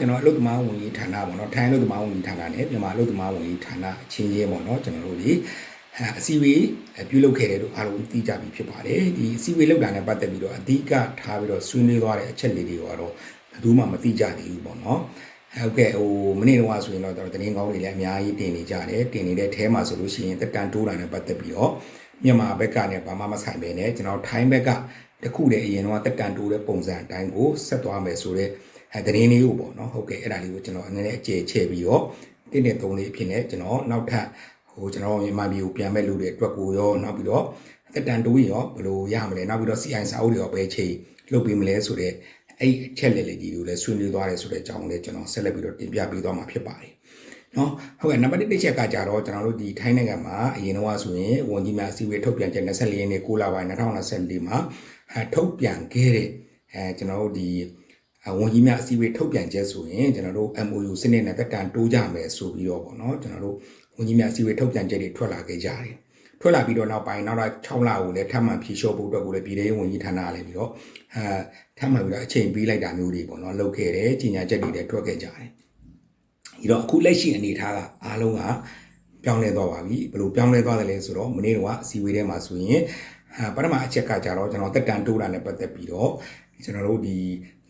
ကျွန်တော်အလုပ်သမားဝန်ကြီးဌာနပေါ့နော်ထိုင်းအလုပ်သမားဝန်ကြီးဌာနနဲ့မြန်မာအလုပ်သမားဝန်ကြီးဌာနအချင်းချင်းပေါ့နော်ကျွန်တော်တို့ဒီအစီအဝေးပြုလုပ်ခဲ့တယ်လို့အားလုံးသိကြပြီဖြစ်ပါတယ်ဒီအစီအဝေးလုပ်တာနဲ့ပတ်သက်ပြီးတော့အဓိကထားပြီးတော့ဆွေးနွေးသွားတဲ့အချက်လေးတွေကတော့ဘယ်သူမှမသိကြသေးဘူးပေါ့နော်ဟုတ်ကဲ့ဟိုမနေ့တော့ဆိုရင်တော့ကျွန်တော်တင်းကောင်းတွေလည်းအများကြီးတင်နေကြတယ်တင်နေတဲ့အဲမှာဆိုလို့ရှိရင်တက်တန်တိုးတာနဲ့ပတ်သက်ပြီးတော့မြန်မာဘက်ကလည်းဘာမှမဆိုင်ပဲနဲ့ကျွန်တော်ထိုင်းဘက်ကတခုတည်းအရင်တော့တက်တန်တိုးတဲ့ပုံစံအတိုင်းကိုဆက်သွားမယ်ဆိုတော့ အဲတရင်လေးကိုပေါ့နော်ဟုတ်ကဲ့အဲ့ဒါလေးကိုကျွန်တော်အနေနဲ့အခြေချဲ့ပြီးတော့တင်းတဲ့သုံးလေးအဖြစ်နဲ့ကျွန်တော်နောက်ထပ်ဟိုကျွန်တော်မြန်မာပြည်ကိုပြန်မဲ့လူတွေအတွက်ကိုရောနောက်ပြီးတော့တက်တန်တိုးရောဘယ်လိုရမလဲနောက်ပြီးတော့ CI စာအုပ်တွေရောဘယ်ချိန်လုပ်ပေးမလဲဆိုတော့အဲ့အချက်လက်လေးကြီးကိုလည်းဆွေးနွေးသွားတယ်ဆိုတဲ့အကြောင်းလေးကျွန်တော်ဆက်လက်ပြီးတော့တင်ပြပေးသွားမှာဖြစ်ပါတယ်နော်ဟုတ်ကဲ့နံပါတ်1တစ်ချက်ကကြတော့ကျွန်တော်တို့ဒီထိုင်းနိုင်ငံမှာအရင်တော့ဆိုရင်ဝန်ကြီးများအစည်းအဝေးထုတ်ပြန်ချက်24ရက်နေ့6လပိုင်း2024မှာထုတ်ပြန်ခဲ့တဲ့အဲကျွန်တော်တို့ဒီ ဝန်ကြီးများအစည်းအဝေးထုတ်ပြန်ချက်ဆိုရင်ကျွန်တော်တို့ MOU စနစ်နဲ့တက်တန်တိုးကြမယ်ဆိုပြီးတော့ပေါ့နော်ကျွန်တော်တို့ဝန်ကြီးများအစည်းအဝေးထုတ်ပြန်ချက်တွေထွက်လာခဲ့ကြတယ်ထွက်လာပြီးတော့နောက်ပိုင်းနောက်တော့6လကိုလည်းထပ်မံဖြေလျှော့ဖို့အတွက်ကိုလည်းပြည်ထောင်ဝန်ကြီးဌာနလည်းပြီးတော့အဲထပ်မံပြီးတော့အချိန်ပေးလိုက်တာမျိုးတွေပေါ့နော်လုပ်ခဲ့တယ်ကြီးညာချက်တွေလည်းထွက်ခဲ့ကြတယ်ဒီတော့အခုလက်ရှိအနေအထားကအားလုံးကပြောင်းလဲသွားပါပြီဘယ်လိုပြောင်းလဲသွားတယ်လဲဆိုတော့မနေ့ကအစီအဝေးထဲမှာဆိုရင်ပထမအချက်ကကြတော့ကျွန်တော်တက်တန်တိုးတာနဲ့ပတ်သက်ပြီးတော့ကျွန်တော်တို့ဒီ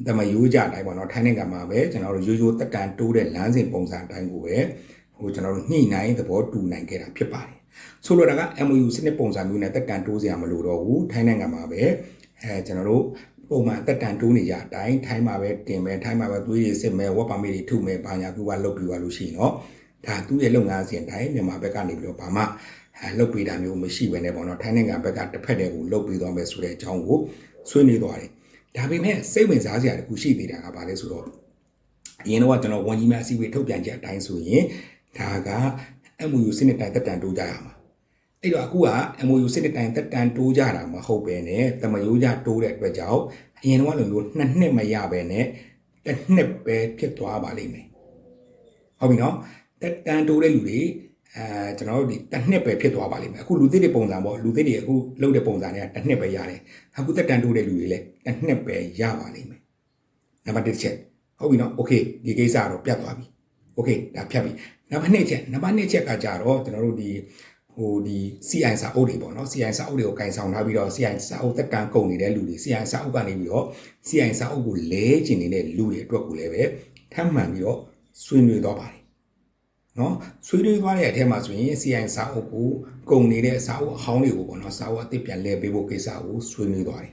တမရိုးကြတိုင်းပေါ့နော်ထိုင်းနိုင်ငံမှာပဲကျွန်တော်တို့ရိုးရိုးတက်တန်တိုးတဲ့လမ်းစဉ်ပုံစံအတိုင်းကိုပဲဟိုကျွန်တော်တို့ညှိနှိုင်းသဘောတူနိုင်ခဲ့တာဖြစ်ပါတယ်ဆိုလိုတာက MOU စနစ်ပုံစံမျိုးနဲ့တက်တန်တိုးစရာမလိုတော့ဘူးထိုင်းနိုင်ငံမှာပဲအဲကျွန်တော်တို့ပုံမှန်တက်တန်တိုးနေကြအတိုင်းထိုင်းမှာပဲတင်မယ်ထိုင်းမှာပဲသွေးတွေစစ်မယ်ဝက်ပါမေးတွေထုမယ်ဘာညာကူကလုတ်ပြီးသွားလို့ရှိရင်တော့ဒါသူ့ရဲ့လုပ်ငန်းစဉ်တိုင်းမြန်မာဘက်ကနေပြီးတော့ဘာမှအဲလုတ်ပေးတာမျိုးမရှိဘဲနဲ့ပေါ့နော်ထိုင်းနိုင်ငံဘက်ကတစ်ဖက်တည်းကိုလုတ်ပေးသွားမယ်ဆိုတဲ့အကြောင်းကိုဆွေးနွေးသွားတယ် ဒါပေမဲ့စိတ်ဝင်စားစရာတခုရှိသေးတာကဘာလဲဆိုတော့အရင်တော့ကျွန်တော်ဝန်ကြီးများအစည်းအဝေးထုတ်ပြန်ချက်အတိုင်းဆိုရင်ဒါက MOU စနစ်တိုင်းတက်တန်တိုးကြရမှာအဲ့တော့အခုက MOU စနစ်တိုင်းတက်တန်တိုးကြတာမဟုတ်ပဲနဲ့တမယိုးကြတိုးတဲ့အတွက်ကြောင့်အရင်တော့လိုမျိုးနှစ်နှစ်မရပဲနဲ့တစ်နှစ်ပဲဖြစ်သွားပါလိမ့်မယ်ဟုတ်ပြီနော်တက်တန်တိုးတဲ့လူတွေ အဲကျွန်တော်တို့ဒီတစ်နှစ်ပဲဖြစ်သွားပါလိမ့်မယ်အခုလူသစ်တွေပုံစံပေါ့လူသစ်တွေအခုလုပ်တဲ့ပုံစံတွေကတစ်နှစ်ပဲရတယ်အခုတက်တန်တိုးတဲ့လူတွေလည်းတစ်နှစ်ပဲရပါလိမ့်မယ်နံပါတ်1ချက်ဟုတ်ပြီနော်โอเคဒီကိစ္စကတော့ပြတ်သွားပြီโอเคဒါဖြတ်ပြီနံပါတ်2ချက်နံပါတ်2ချက်ကကြတော့ကျွန်တော်တို့ဒီဟိုဒီ CI စာအုပ်တွေပေါ့နော် CI စာအုပ်တွေကိုကင်ဆောင်ထားပြီးတော့ CI စာအုပ်တက်တန်ကုန်နေတဲ့လူတွေ CI စာအုပ်ကနေပြီးတော့ CI စာအုပ်ကိုလဲကျင်နေတဲ့လူတွေအတွက်ကိုလည်းပဲထပ်မံပြီးတော့ဆွေးနွေးတော့ပါတယ် နော်ဆွေးနွေးသွားတဲ့အထက်မှာဆိုရင် CI စာအုပ်ကိုကုန်နေတဲ့စာအုပ်အဟောင်းတွေကိုပေါ့နော်စာအုပ်အသစ်ပြန်လဲပေးဖို့ကိစ္စကိုဆွေးနွေးသွားတယ်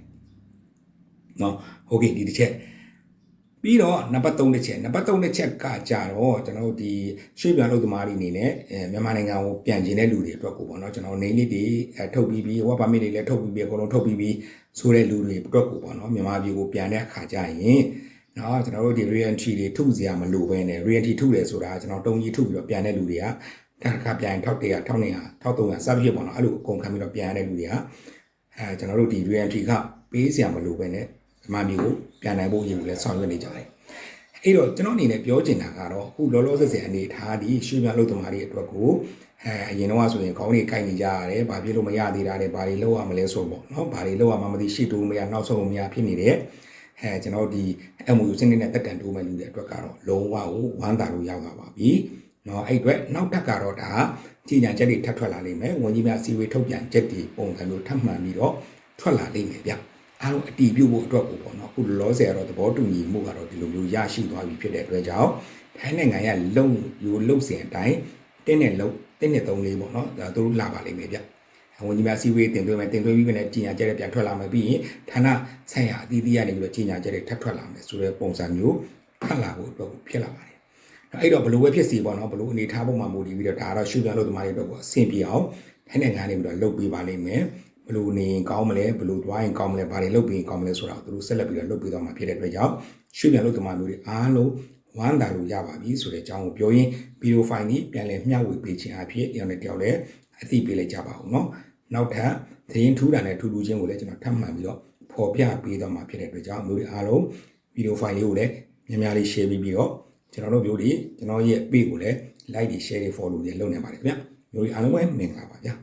နော်ဟုတ်ကဲ့ဒီတစ်ချက်ပြီးတော့နံပါတ်3တစ်ချက်နံပါတ်3တစ်ချက်ကကြတော့ကျွန်တော်တို့ဒီရွှေပြန်လုပ်သမားတွေအနေနဲ့အဲမြန်မာနိုင်ငံကိုပြန်ကျင်တဲ့လူတွေအတွက်ကိုပေါ့နော်ကျွန်တော်နေလေးတွေအဲထုတ်ပြီးပြီးဝက်ပါမစ်တွေလည်းထုတ်ပြီးပြီးအကုန်လုံးထုတ်ပြီးပြီးဆိုတဲ့လူတွေအတွက်ကိုပေါ့နော်မြန်မာပြည်ကိုပြန်တဲ့အခါကျရင် နော်ကျွန်တော်တို့ဒီ re-entry တွေထုတ်စရာမလိုဘဲနဲ့ re-entry ထုတ်တယ်ဆိုတာကျွန်တော်တုံးကြီးထုတ်ပြီးတော့ပြန်တဲ့လူတွေကတစ်ခါပြန်ထောက်100 1200 1300စသဖြင့်ပေါ့နော်အဲ့လိုအကုန်ခံပြီးတော့ပြန်ရတဲ့လူတွေကအဲကျွန်တော်တို့ဒီ re-entry ကပေးစရာမလိုဘဲနဲ့မြန်မာပြည်ကိုပြန်နိုင်ဖို့ရည်ရွယ်လဲဆောင်ရွက်နေကြတယ်အဲ့တော့ကျွန်တော်အနေနဲ့ပြောချင်တာကတော့အခုလောလောဆယ်ဆယ်အနေထားဒီရွှေမြလုပ်သမားတွေအတွက်ကိုအဲအရင်တော့ဆိုရင်ခေါင်းတွေကိုက်နေကြရတယ်။ဘာဖြစ်လို့မရသေးတာလဲ။ဘာတွေလုပ်ရမလဲဆိုပေါ့နော်။ဘာတွေလုပ်ရမှမသိရှေ့တိုးမရနောက်ဆုံးမရဖြစ်နေတဲ့ အဲကျွန်တော်ဒီ MOU စနစ်နဲ့တက်တန်တိုးမဲ့လူတွေအတွက်ကတော့လုံးဝကိုဝမ်းသာလို့ရောက်လာပါပြီ။နော်အဲ့အတွက်နောက်တက်ကတော့ဒါကြီးညာချက်တွေထပ်ထွက်လာလိမ့်မယ်။ဝန်ကြီးများအစည်းအဝေးထုတ်ပြန်ချက်တွေပုံစံမျိုးထပ်မှန်ပြီးတော့ထွက်လာလိမ့်မယ်ဗျ။အားလုံးအတီးပြုတ်ဖို့အတွက်ကိုပေါ့နော်အခုလောဆယ်ကတော့သဘောတူညီမှုကတော့ဒီလိုမျိုးရရှိသွားပြီဖြစ်တဲ့အတွက်ကြောင့်ထိုင်းနိုင်ငံရဲ့လုံယူလုံစင်အတိုင်းတင်းနဲ့လုံတင်းနဲ့သုံးလေးပေါ့နော်ဒါတို့လာပါလိမ့်မယ်ဗျ ဝန်ကြီးများစီဝေးတင်သွင်းမယ်တင်သွင်းပြီးပြန်ကြီးညာကျက်ပြန်ထွက်လာမယ်ပြီးရင်ဌာနဆိုင်ရာအသီးသီးရနေပြီးတော့ကြီးညာကျက်ထပ်ထွက်လာမယ်ဆိုတဲ့ပုံစံမျိုးထပ်လာဖို့အတွက်ကိုဖြစ်လာပါတယ်အဲ့တော့ဘလို့ပဲဖြစ်စီပေါ့နော်ဘလို့အနေထားပုံမှာမူတည်ပြီးတော့ဒါကတော့ရှုပြန်လို့သမားတွေအတွက်ကိုအဆင်ပြေအောင်ထိုင်းနိုင်ငံနေပြီးတော့လုပ်ပေးပါလိမ့်မယ်ဘလို့နေရင်ကောင်းမလဲဘလို့သွားရင်ကောင်းမလဲဘာတွေလုပ်ပြီးရင်ကောင်းမလဲဆိုတာသူတို့ဆက်လက်ပြီးတော့လုပ်ပြီးတော့မှာဖြစ်တဲ့အတွက်ကြောင့်ရွှေပြန်လုပ်သမားမျိုးတွေအားလုံးဝမ်းသာလို့ရပါပြီဆိုတဲ့အကြောင်းကိုပြောရင်းဗီဒီယိုဖိုင်ကြီးပြန်လည်မျှဝေပေးခြင်းအဖြစ်တယောက်နဲ့တယောက်လည်းအသိပေးလိုက်ကြပါဦးเนาะ နောက်ထပ်သတင်းထူးတာနဲ့ထူးထူးချင်းကိုလည်းကျွန်တော်ထပ်မှန်ပြီးတော့ဖော်ပြပေးတော့မှာဖြစ်တဲ့အတွက်ကြောင့်မျိုးတွေအားလုံးဗီဒီယိုဖိုင်လေးကိုလည်းများများလေး share ပြီးပြီးတော့ကျွန်တော်တို့မျိုးတွေကျွန်တော်ရဲ့ page ကိုလည်း like တွေ share တွေ follow တွေလုပ်နေပါတယ်ခင်ဗျမျိုးတွေအားလုံးပဲမင်္ဂလာပါဗျာ